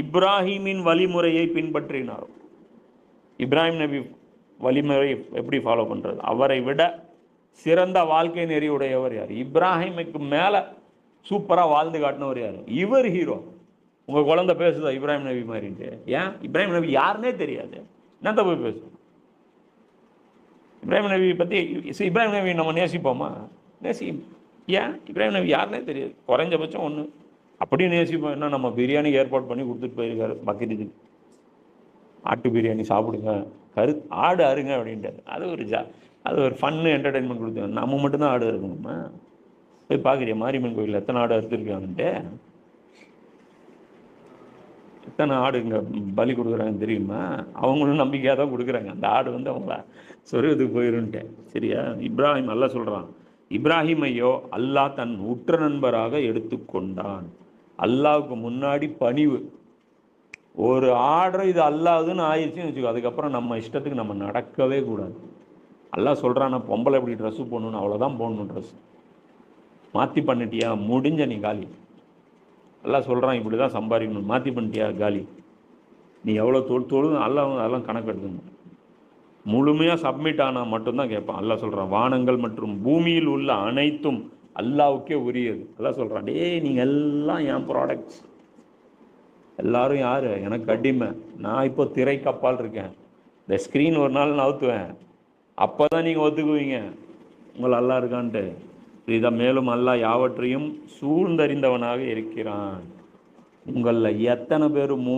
இப்ராஹிமின் வழிமுறையை பின்பற்றினாரோ. இப்ராஹிம் நபி வழிமுறை எப்படி ஃபாலோ பண்றது? அவரை விட சிறந்த வாழ்க்கை நெறி உடையவர் யார்? இப்ராஹிமுக்கு மேல சூப்பரா வாழ்ந்து காட்டினவர் யார்? இவர் ஹீரோ உங்க குழந்தை பேசுதா இப்ராஹிம் நபி மாதிரின்ட்டு? ஏன்? இப்ராஹிம் நபி யாருன்னே தெரியாது. என்ன போய் பேசும்? இப்ராஹிம் நபி பத்தி இப்ராஹிம் நபி நம்ம நேசிப்போமா? நேசி ஏன்? இப்ராஹிம் நபி யாருன்னே தெரியாது. குறைஞ்சபட்சம் ஒண்ணு. அப்படியும் நேசிப்போம். என்ன நம்ம பிரியாணி ஏற்பாடு பண்ணி கொடுத்துட்டு போயிருக்காரு பக்கத்துக்கு ஆட்டு பிரியாணி சாப்பிடுங்க. கரு ஆடு அருங்க அப்படின்ட்டாரு. அது ஒரு ஜா அது ஒரு ஃபன்னு என்டர்டைன்மெண்ட் கொடுத்தோம் நம்ம மட்டும்தான் ஆடு இருக்கணுமா போய் பார்க்குறியா மாரியம்மன் கோயிலில் எத்தனை ஆடு அறுத்துருக்காங்கன்ட்டு. எத்தனை ஆடு இங்கே பலி கொடுக்குறாங்கன்னு தெரியுமா? அவங்களும் நம்பிக்கையாக தான் கொடுக்குறாங்க. அந்த ஆடு வந்து அவங்கள சொருகத்துக்கு போயிருன்ட்டு. சரியா? இப்ராஹிம் அல்ல சொல்கிறான் இப்ராஹிமையோ அல்லாஹ் தன் உற்ற நண்பராக எடுத்துக்கொண்டான். அல்லாவுக்கு முன்னாடி பணிவு. ஒரு ஆர்டர் இது அல்லாதுன்னு ஆயிடுச்சுன்னு வச்சுக்கோ அதுக்கப்புறம் நம்ம இஷ்டத்துக்கு நம்ம நடக்கவே கூடாது. அல்லா சொல்கிறான் பொம்பளை இப்படி ட்ரெஸ்ஸு போடணும்னு அவ்வளோதான் போடணும் ட்ரெஸ் மாற்றி பண்ணிட்டியா? முடிஞ்ச நீ காலி. எல்லாம் சொல்கிறான் இப்படி தான் சம்பாதிக்கணும். மாற்றி பண்ணிட்டியா? காலி. நீ எவ்வளோ தொழு தொழு அல்லாஹ் அதெல்லாம் கணக்கு எடுக்கணும் முழுமையாக சப்மிட் ஆனால் மட்டும்தான் கேட்பான். எல்லாம் சொல்கிறான் வானங்கள் மற்றும் பூமியில் உள்ள அனைத்தும் அல்லாவுக்கே உரியது. அல்லாஹ் சொல்கிறான் டேய் நீங்கள் எல்லாம் என் ப்ராடக்ட்ஸ் எல்லாரும் யார்? எனக்கு அடிமை. நான் இப்போ திரை கப்பால் இருக்கேன். இந்த ஸ்க்ரீன் ஒரு நாள் நவுத்துவேன். அப்போ தான் நீங்கள் ஒத்துக்குவீங்க. உங்களை அல்லா இருக்கான்ட்டு. இதை மேலும் அல்லாஹ் யாவற்றையும் சூழ்ந்தறிந்தவனாக இருக்கிறான். உங்களில் எத்தனை பேர் மூ